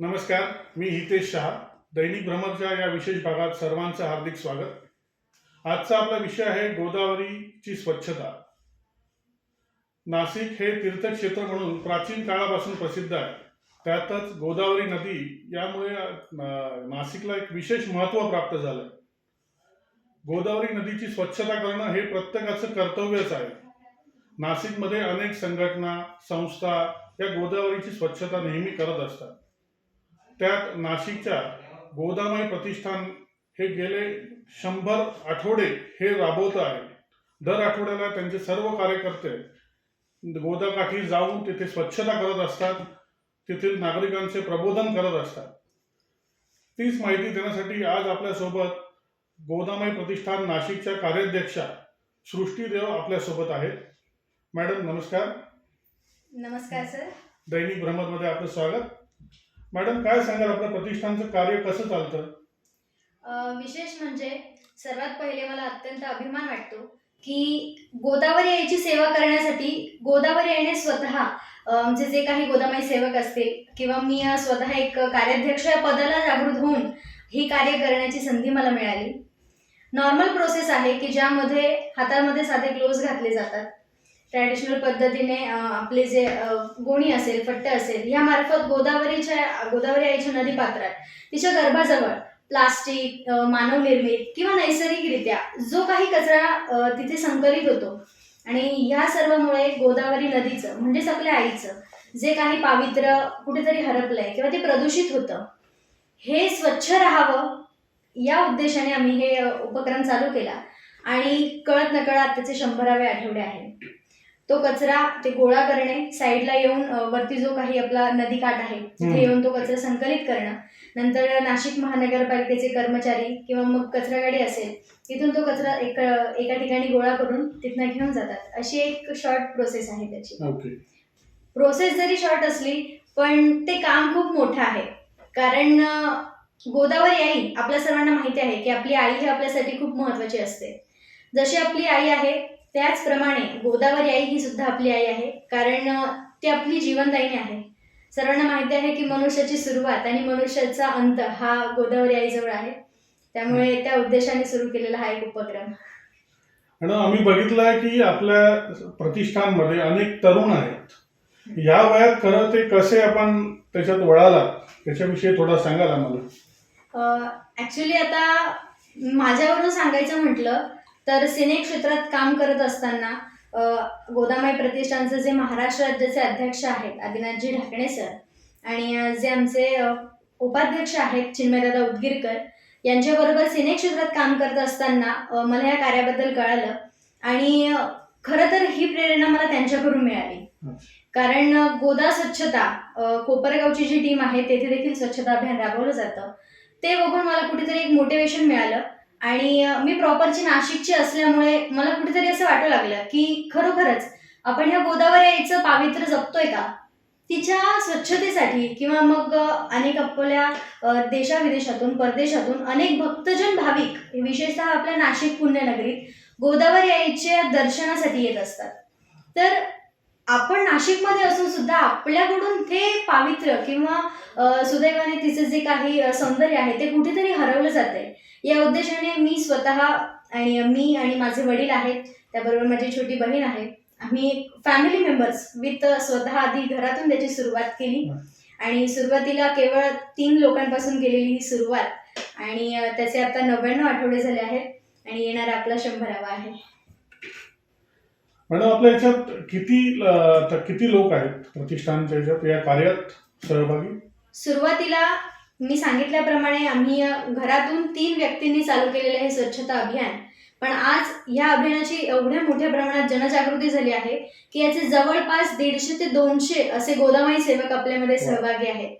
नमस्कार मी हितेश शहा. दैनिक भ्रमरच्या या विशेष भागात सर्वांचं हार्दिक स्वागत. आजचा आपला विषय आहे गोदावरीची स्वच्छता. नाशिक हे तीर्थक्षेत्र म्हणून प्राचीन काळापासून प्रसिद्ध आहे. त्यातच गोदावरी नदी यामुळे नाशिकला एक विशेष महत्त्व प्राप्त झालं गोदावरी नदीची स्वच्छता करणं हे प्रत्येकाचं कर्तव्यच आहे. नाशिकमध्ये अनेक संघटना संस्था या गोदावरीची स्वच्छता नेहमी करत असतात. त्यात नाशिकच्या गोदामाई प्रतिष्ठान हे गेले शंभर आठवडे हे राबवत आहे. दर आठवड्याला त्यांचे सर्व कार्यकर्ते गोदाकाठी जाऊन तिथे स्वच्छता करत असतात. तेथील नागरिकांचे प्रबोधन करत असतात. तीच माहिती देण्यासाठी आज आपल्यासोबत गोदामाई प्रतिष्ठान नाशिकच्या कार्याध्यक्षा सृष्टीदेव आपल्यासोबत आहेत. मॅडम नमस्कार. नमस्कार सर. दैनिक भ्रमरमध्ये आपलं स्वागत. मॅडम काय सांगाल? आपल्या प्रतिष्ठानचं कार्य कसं चालतं? विशेष म्हणजे सर्वात पहिले मला अत्यंत अभिमान वाटतो की गोदावरी आईची सेवा करण्यासाठी गोदावरी आईने स्वतः म्हणजे आमचे जे काही गोदामाई सेवक असते किंवा मी स्वतः एक कार्याध्यक्ष या पदाला जागृत होऊन ही कार्य करण्याची संधी मला मिळाली. नॉर्मल प्रोसेस आहे की ज्यामध्ये हातामध्ये साधे ग्लोव्ज घातले जातात. ट्रॅडिशनल पद्धतीने आपले जे गोणी असेल फट्ट असेल यामार्फत गोदावरीच्या गोदावरी आईच्या नदी पात्रात तिच्या गर्भाजवळ प्लास्टिक मानवनिर्मित किंवा नैसर्गिकरित्या जो काही कचरा तिथे संकलित होतो. आणि ह्या सर्वमुळे गोदावरी नदीचं म्हणजेच आपल्या आईचं जे काही पावित्र्य कुठेतरी हरपलंय किंवा ते प्रदूषित होतं हे स्वच्छ राहावं या उद्देशाने आम्ही हे उपक्रम चालू केला. आणि कळत नकळत त्याचे शंभरावे आठवडे आहे तो कचरा ते गोळा करणे साईडला येऊन वरती जो काही आपला नदीकाठ आहे हम्म. तिथे येऊन तो कचरा संकलित करणं. नंतर नाशिक महानगरपालिकेचे कर्मचारी किंवा मग कचरा गाडी असेल तिथून तो कचरा एक एका ठिकाणी गोळा करून तिथनं घेऊन जातात. अशी एक शॉर्ट प्रोसेस आहे त्याची. प्रोसेस जरी शॉर्ट असली पण ते काम खूप मोठं आहे. कारण गोदावरी आई आपल्या सर्वांना माहिती आहे की आपली आई ही आपल्यासाठी खूप महत्वाची असते. जशी आपली आई आहे त्याचप्रमाणे गोदावरी आई ही सुद्धा आपली आई आहे. कारण ती आपली जीवनदायिनी आहे. सर्वांना माहिती आहे की मनुष्याची सुरुवात आणि मनुष्याचा अंत हा गोदावरी आईजवळ आहे. त्यामुळे त्या उद्देशाने सुरू केलेला हा एक उपक्रम. आणि आम्ही बघितलंय की आपल्या प्रतिष्ठानमध्ये अनेक तरुण आहेत. या वयात खरं ते कसे आपण त्याच्यात वळाला? त्याच्याविषयी थोडा सांगाल आम्हाला? ॲक्च्युली आता माझ्यावरून सांगायचं म्हटलं तर सिने क्षेत्रात काम करत असताना गोदामाई प्रतिष्ठानचे जे महाराष्ट्र राज्याचे अध्यक्ष आहेत आदिनाथजी ढाकणे सर आणि जे आमचे उपाध्यक्ष आहेत चिन्मयदादा उदगीरकर यांच्याबरोबर सिने क्षेत्रात काम करत असताना मला या कार्याबद्दल कळालं आणि खरं तर ही प्रेरणा मला त्यांच्याकडून मिळाली. कारण गोदा स्वच्छता कोपरगावची जी टीम आहे तेथे देखील स्वच्छता अभियान राबवलं जातं. ते बघून मला कुठेतरी एक मोटिवेशन मिळालं. आणि मी प्रॉपरची नाशिकची असल्यामुळे मला कुठेतरी असं वाटू लागलं की खरोखरच आपण ह्या गोदावरी आईचं पावित्र्य जपतोय का? तिच्या स्वच्छतेसाठी किंवा मग अनेक आपल्या देशाविदेशातून परदेशातून अनेक भक्तजन भाविक विशेषतः आपल्या नाशिक पुण्यनगरीत गोदावरी आईच्या दर्शनासाठी येत असतात. तर आपण नाशिकमध्ये असून सुद्धा आपल्याकडून ते पावित्र्य किंवा सुदैवाने तिचं जे काही सौंदर्य आहे ते कुठेतरी हरवलं जातंय. या उद्देशाने मी स्वतः आणि मी आणि माझे वडील आहेत त्याबरोबर माझी छोटी बहीण आहे आम्ही फॅमिली मेंबर्स विथ स्वतः आधी घरातून त्याची सुरुवात केली. आणि सुरुवातीला केवळ तीन लोकांपासून केलेली ही सुरुवात. आणि त्याचे आता नव्याण्णव आठवडे झाले आहेत आणि येणारा आपला शंभरावा आहे. मॅडम आपल्या याच्यात किती किती लोक आहेत प्रतिष्ठानच्या याच्यात? या कार्यात सहभागी? सुरुवातीला मी सांगितल्याप्रमाणे आम्ही घरातून तीन व्यक्तींनी चालू केलेले हे स्वच्छता अभियान. पण आज या अभियानाची एवढ्या मोठ्या प्रमाणात जनजागृती झाली आहे की याचे जवळपास दीडशे ते दोनशे असे गोदामाई सेवक आपल्यामध्ये वा. सहभागी आहेत.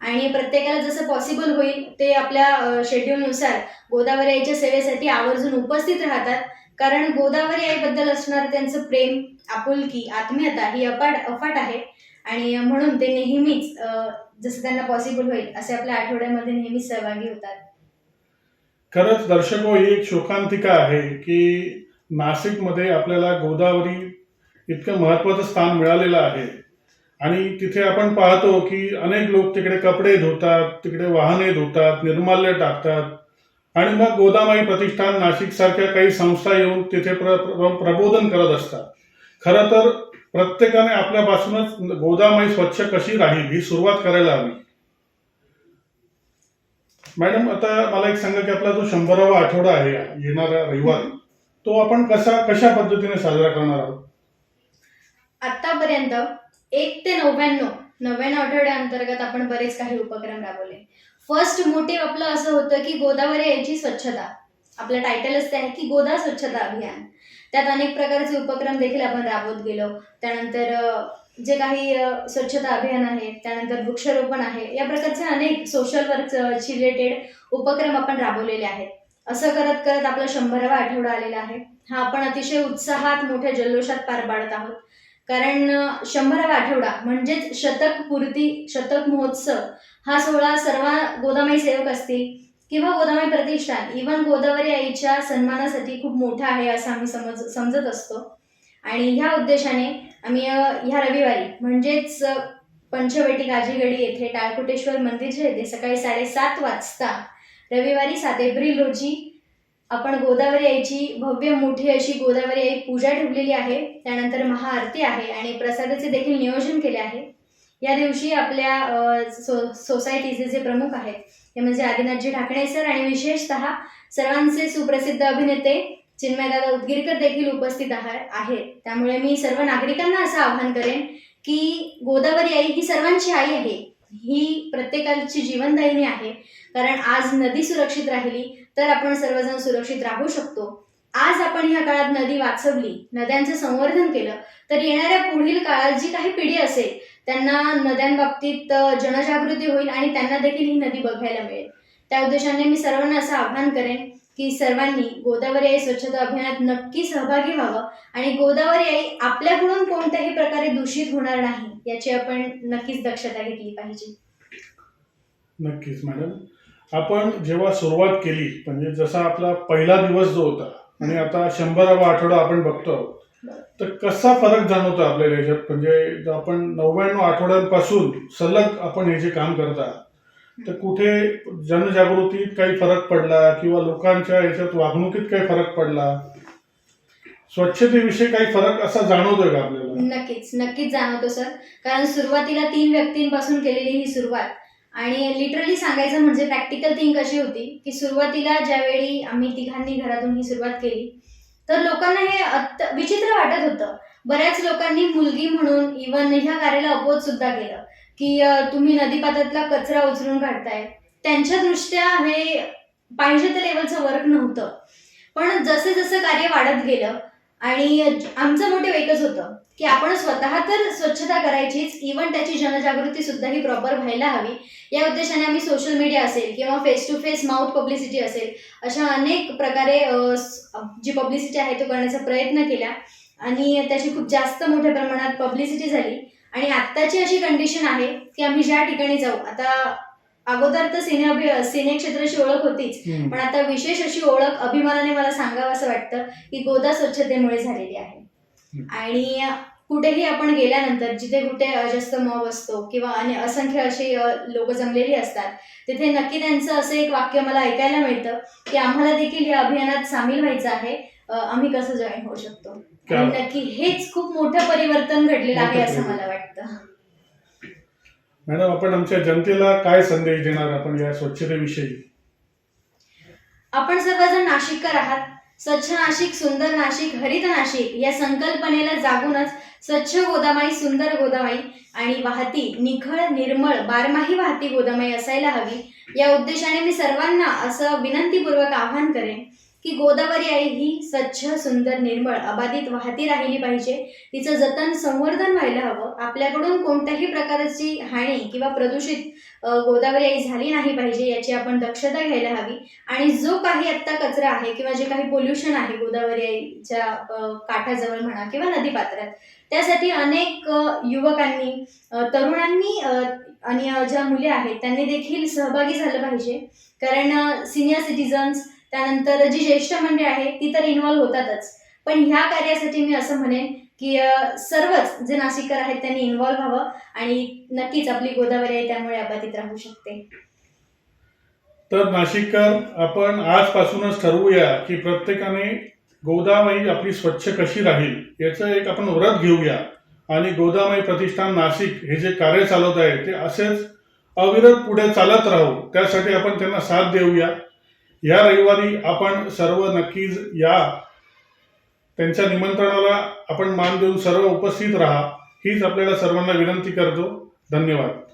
आणि प्रत्येकाला जसं पॉसिबल होईल ते आपल्या शेड्यूलनुसार गोदावरी आईच्या सेवेसाठी आवर्जून उपस्थित राहतात. कारण गोदावरी आईबद्दल असणारं त्यांचं प्रेम आपुलकी आत्मीयता ही अपाट अफाट आहे. आणि म्हणून ते नेहमीच जसं त्यांना पॉसिबल होईल असे आपल्या आठवड्यामध्ये नेहमी सहभागी होतात. खरंच दर्शको हो, ही एक शोकांतिका आहे की नाशिकमध्ये आपल्याला गोदावरी इतकं महत्त्वाचं स्थान मिळालेलं आहे. आणि तिथे आपण पाहतो की अनेक लोक तिकडे कपडे धुतात तिकडे वाहने धुतात निर्माल्य टाकतात. आणि मग गोदामाई प्रतिष्ठान नाशिक सारख्या काही संस्था येऊन तिथे प्र, प्र, प्रबोधन करत असतात. खरं तर प्रत्येकाने आपल्यापासूनच गोदामाई स्वच्छ कशी राहील ही सुरुवात करायला हवी. मॅडम आता मला एक सांगा की आपला जो शंभरावा आठवडा आहे येणारा रविवार तो आपण कसा कशा पद्धतीने साजरा करणार आहोत? आतापर्यंत एक ते नव्याण्णव नव्याण्णव आठवड्या अंतर्गत आपण बरेच काही उपक्रम राबवले. फर्स्ट मोटिव्ह आपलं असं होतं की गोदावरी यायची स्वच्छता. आपलं टायटलच असते आहे की गोदा स्वच्छता अभियान. त्यात अनेक प्रकारचे उपक्रम देखील आपण राबवत गेलो. त्यानंतर जे काही स्वच्छता अभियान आहे त्यानंतर वृक्षारोपण आहे या प्रकारचे अनेक सोशल वर्कची रिलेटेड उपक्रम आपण राबवलेले आहेत. असं करत करत आपला शंभरावा आठवडा आलेला आहे. हा आपण अतिशय उत्साहात मोठ्या जल्लोषात पार पाडत आहोत. कारण शंभरावा आठवडा म्हणजेच शतक पूर्ती शतक महोत्सव हा सोहळा सर्व गोदामाई सेवक असतील किंवा गोदामाई प्रतिष्ठान इवन गोदावरी आईच्या सन्मानासाठी खूप मोठा आहे असं आम्ही समज समजत असतो. आणि ह्या उद्देशाने आम्ही ह्या रविवारी म्हणजेच पंचवटी गाजीगडी येथे टाळकोटेश्वर जे येथे सकाळी साडेसात वाजता रविवारी सात एप्रिल रोजी आपण गोदावरी आईची भव्य मोठी अशी गोदावरी आई पूजा ठेवलेली आहे. त्यानंतर महाआरती आहे आणि प्रसादाचे देखील नियोजन केले आहे. या दिवशी आपल्या सो सोसायटीचे जे प्रमुख आहेत ते म्हणजे आदिनाथजी ठाकणे सर आणि विशेषतः सर्वांचे सुप्रसिद्ध अभिनेते चिन्मयदादा उदगीरकर देखील उपस्थित आहे आहेत. त्यामुळे मी सर्व नागरिकांना असं आवाहन करेन की गोदावरी आई ही सर्वांची आई आहे. ही प्रत्येकाची जीवनदायिनी आहे. कारण आज नदी सुरक्षित राहिली तर आपण सर्वजण सुरक्षित राहू शकतो. आज आपण ह्या काळात नदी वाचवली नद्यांचं संवर्धन केलं तर येणाऱ्या पुढील काळात जी काही पिढी असेल त्यांना नद्यांबाबतीत जनजागृती होईल आणि त्यांना देखील ही नदी बघायला मिळेल. त्या उद्देशाने मी सर्वांना असं आवाहन करेन की सर्वांनी गोदावरी आई स्वच्छता अभियानात नक्की सहभागी व्हावं आणि गोदावरी आई आपल्याकडून कोणत्याही प्रकारे दूषित होणार नाही याची आपण नक्कीच दक्षता घेतली पाहिजे. नक्कीच मॅडम. आपण जेव्हा सुरुवात केली म्हणजे जसा आपला पहिला दिवस जो होता आणि आता शंभरावा आठवडा आपण बघतो आहोत तर कसा फरक जाणवतो आपल्याला याच्यात म्हणजे आपण नव्याण्णव आठवड्यांपासून सलग आपण हे जे काम करता तर कुठे जनजागृतीत काही फरक पडला किंवा लोकांच्या याच्यात वागणुकीत काही फरक पडला? स्वच्छतेविषयी काही फरक असा जाणवतोय का आपल्याला? नक्कीच नक्कीच जाणवतो सर. कारण सुरुवातीला तीन व्यक्तींपासून केलेली ही सुरुवात. आणि लिटरली सांगायचं म्हणजे प्रॅक्टिकल थिंग कशी होती की सुरुवातीला ज्यावेळी आम्ही तिघांनी घरातून ही सुरुवात केली तर लोकांना हे विचित्र वाटत होतं. बऱ्याच लोकांनी मुलगी म्हणून इवन ह्या कार्याला अपोज सुद्धा केलं. की तुम्ही नदीपात्रातला कचरा उचलून काढताय. त्यांच्या दृष्ट्या हे पाहिजे त्या लेवलचं वर्क नव्हतं. पण जसे जसं कार्य वाढत गेलं आणि आमचं मोटिव्ह एकच होतं. की आपण स्वतः तर स्वच्छता करायचीच इवन त्याची जनजागृती सुद्धा ही प्रॉपर व्हायला हवी. या उद्देशाने आम्ही सोशल मीडिया असेल किंवा face to face mouth publicity असेल अशा अनेक प्रकारे जी पब्लिसिटी आहे तो करण्याचा प्रयत्न केला. आणि त्याची खूप जास्त मोठ्या प्रमाणात पब्लिसिटी झाली. आणि आत्ताची अशी कंडिशन आहे की आम्ही ज्या ठिकाणी जाऊ आता अगोदर तर सिने अभि सिने क्षेत्राची ओळख होतीच. पण आता विशेष अशी ओळख अभिमानाने मला सांगावं असं वाटतं की गोदा स्वच्छतेमुळे झालेली आहे. आणि कुठेही आपण गेल्यानंतर जिथे कुठे जास्त मॉब असतो किंवा आणि असंख्य अशी लोक जमलेली असतात तिथे नक्की त्यांचं असं एक वाक्य मला ऐकायला मिळतं की आम्हाला देखील या अभियानात सामील व्हायचं आहे. आम्ही कसं जॉईन होऊ शकतो? आणि नक्की हेच खूप मोठं परिवर्तन घडलेलं आहे असं. मला वाटतं. मॅडम आपण आमच्या जनतेला काय संदेश देणार आपण या स्वच्छतेविषयी? आपण सर्वजण नाशिककर आहात. स्वच्छ नाशिक सुंदर नाशिक हरित नाशिक या संकल्पनेला जागूनच स्वच्छ गोदामाई सुंदर गोदामाई आणि वाहती निखळ निर्मळ बारमाही वाहती गोदामाई असायला हवी. या उद्देशाने मी सर्वांना असं विनंतीपूर्वक आवाहन करेन. की गोदावरी आई ही स्वच्छ सुंदर निर्मळ अबाधित वाहती राहिली पाहिजे. तिचं जतन संवर्धन व्हायला हवं. आपल्याकडून कोणत्याही प्रकारची हानी किंवा प्रदूषित गोदावरी आई झाली नाही पाहिजे याची आपण दक्षता घ्यायला हवी. आणि जो काही आत्ता कचरा आहे किंवा जे काही पोल्युशन आहे गोदावरी आईच्या काठाजवळ म्हणा किंवा नदीपात्रात त्यासाठी अनेक युवकांनी तरुणांनी आणि ज्या मुले आहेत त्यांनी देखील सहभागी झालं पाहिजे. कारण सिनियर सिटीजन्स त्यानंतर जी ज्येष्ठ मंडळी आहे ती तर इन्व्हॉल्व्ह होतातच. पण ह्या कार्यासाठी मी असं म्हणेन की सर्वच जे नाशिककर आहेत त्यांनी इन्व्हॉल्व्ह व्हावं आणि नक्कीच आपली गोदावरी आहे त्यामुळे अबाधित राहू शकते. तर नाशिककर आपण आजपासूनच ठरवूया की प्रत्येकाने गोदामाई आपली स्वच्छ कशी राहील याचं एक आपण व्रत घेऊया. आणि गोदामाई प्रतिष्ठान नाशिक हे जे कार्य चालवत आहे ते असेच अविरत पुढे चालत राहू. त्यासाठी आपण त्यांना साथ देऊया. या रविवारी आपण सर्व नक्कीच या त्यांच्या निमंत्रणाला आपण मान देऊन सर्व उपस्थित राहा. हीच आपल्याला सर्वांना विनंती करतो. धन्यवाद.